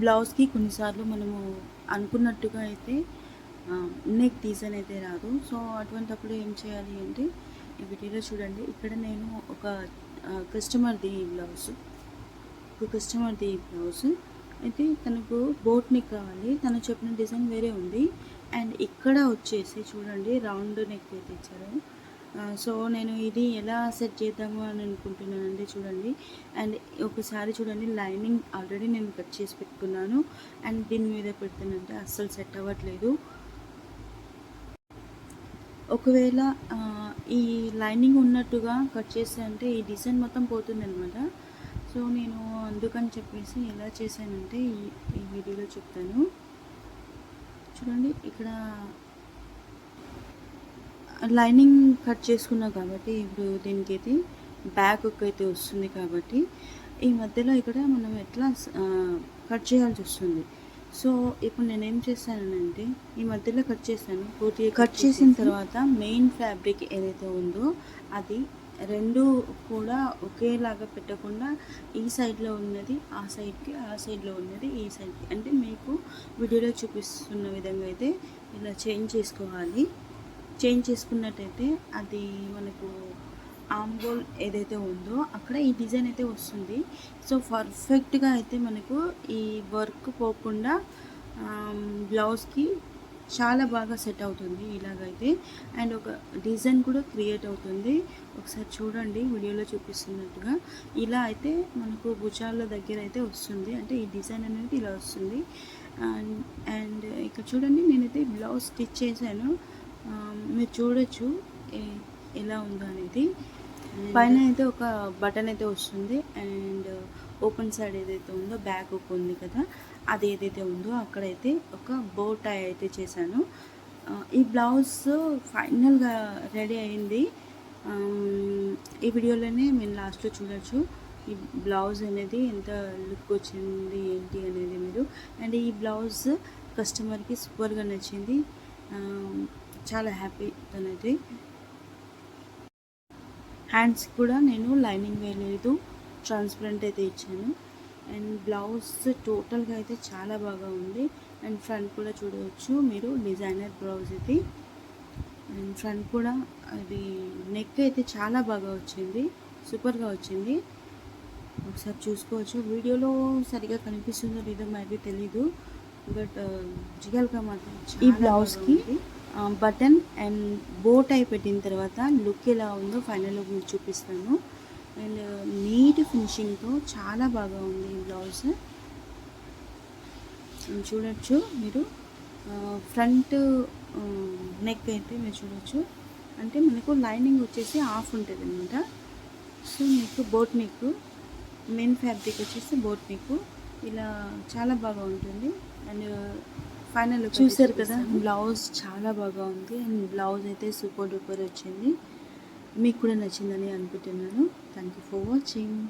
బ్లౌజ్కి కొన్నిసార్లు మనము అనుకున్నట్టుగా అయితే నెక్ డిజైన్ అయితే రాదు. సో అటువంటప్పుడు ఏం చేయాలి అంటే ఈ వీడియోలో చూడండి. ఇక్కడ నేను ఒక కస్టమర్ది బ్లౌజ్. ఒక కస్టమర్ది బ్లౌజ్. అయితే తనకు బోట్ నెక్ కావాలి. తను చెప్పిన డిజైన్ వేరే ఉంది. అండ్ ఇక్కడ వచ్చేసి చూడండి రౌండ్ నెక్ అయితే ఇచ్చారు సో నేను ఇది ఎలా సెట్ చేద్దాము అని అనుకుంటున్నానండి చూడండి. అండ్ ఒకసారి చూడండి లైనింగ్ ఆల్రెడీ నేను కట్ చేసి పెట్టుకున్నాను. అండ్ దీని మీద పెడుతానంటే అస్సలు సెట్ అవ్వట్లేదు. ఒకవేళ ఈ లైనింగ్ ఉన్నట్టుగా కట్ చేస్తే అంటే ఈ డిజైన్ మొత్తం పోతుంది అనమాట సో నేను అందుకని చెప్పేసి ఎలా చేశానంటే ఈ ఈ వీడియోలో చెప్తాను. చూడండి ఇక్కడ లైనింగ్ కట్ చేసుకున్నా కాబట్టి ఇప్పుడు దీనికి అయితే బ్యాక్ అయితే వస్తుంది కాబట్టి ఈ మధ్యలో ఇక్కడ మనం ఎట్లా కట్ చేయాల్సి వస్తుంది. సో ఇప్పుడు నేను ఏం చేశానంటే ఈ మధ్యలో కట్ చేశాను. పూర్తిగా కట్ చేసిన తర్వాత మెయిన్ ఫ్యాబ్రిక్ ఏదైతే ఉందో అది రెండు కూడా ఒకేలాగా పెట్టకుండా ఈ సైడ్లో ఉన్నది ఆ సైడ్కి ఆ సైడ్లో ఉన్నది ఈ సైడ్కి. అంటే మీకు వీడియోలో చూపిస్తున్న విధంగా అయితే ఇలా చేంజ్ చేసుకోవాలి. చేంజ్ చేసుకున్నట్టయితే అది మనకు ఆంబోల్ ఏదైతే ఉందో అక్కడ ఈ డిజైన్ అయితే వస్తుంది. సో పర్ఫెక్ట్గా అయితే మనకు ఈ వర్క్ పోకుండా బ్లౌజ్కి చాలా బాగా సెట్ అవుతుంది ఇలాగైతే. అండ్ ఒక డిజైన్ కూడా క్రియేట్ అవుతుంది. ఒకసారి చూడండి వీడియోలో చూపిస్తున్నట్టుగా. ఇలా అయితే మనకు భుజాల దగ్గర అయితే వస్తుంది. అంటే ఈ డిజైన్ అనేది ఇలా వస్తుంది. అండ్ అండ్ ఇక్కడ చూడండి నేనైతే బ్లౌజ్ స్టిచ్ చేశాను. మీరు చూడొచ్చు ఎలా ఉందో అనేది పైన అయితే ఒక బటన్ అయితే వస్తుంది అండ్ ఓపెన్ సైడ్ ఏదైతే ఉందో బ్యాక్ ఒక ఉంది కదా అది ఏదైతే ఉందో అక్కడైతే ఒక బో టై అయితే చేశాను. ఈ బ్లౌజ్ ఫైనల్గా రెడీ అయింది. ఈ వీడియోలోనే మీరు లాస్ట్లో చూడొచ్చు ఈ బ్లౌజ్ అనేది ఎంత లుక్ వచ్చింది ఏంటి అనేది మీరు. అండ్ ఈ బ్లౌజ్ కస్టమర్కి సూపర్గా నచ్చింది. చాలా హ్యాపీ తనైతే హ్యాండ్స్ కూడా నేను లైనింగ్ వేయలేదు ట్రాన్స్పరెంట్ అయితే ఇచ్చాను. అండ్ బ్లౌజ్ టోటల్గా అయితే చాలా బాగా ఉంది. అండ్ ఫ్రంట్ కూడా చూడవచ్చు మీరు డిజైనర్ బ్లౌజ్ ఇది. అండ్ ఫ్రంట్ కూడా అది నెక్ అయితే చాలా బాగా వచ్చింది సూపర్గా వచ్చింది. ఒకసారి చూసుకోవచ్చు. వీడియోలో సరిగా కనిపిస్తుందో లేదో మరి తెలీదు బట్ జిగల్గా మాత్రం ఈ బ్లౌజ్కి బటన్ అండ్ బో టై పెట్టిన తర్వాత లుక్ ఎలా ఉందో ఫైనల్లో మీకు చూపిస్తాను. అండ్ నీట్ ఫినిషింగ్తో చాలా బాగా ఉంది ఈ బ్లౌజ్. చూడొచ్చు మీరు. ఫ్రంట్ నెక్ అయితే మీరు చూడొచ్చు. అంటే మనకు లైనింగ్ వచ్చేసి ఆఫ్ ఉంటుంది అనమాట సో మీకు బోట్ నెక్ మెయిన్ ఫ్యాబ్రిక్ వచ్చేసి బోట్ నెక్ ఇలా చాలా బాగా ఉంటుంది. అండ్ ఫైనల్ చూసారు కదా? బ్లౌజ్ చాలా బాగా ఉంది. అండ్ బ్లౌజ్ అయితే సూపర్ డూపర్ వచ్చింది. మీకు కూడా నచ్చిందని అనుకుంటున్నాను. Thank you for watching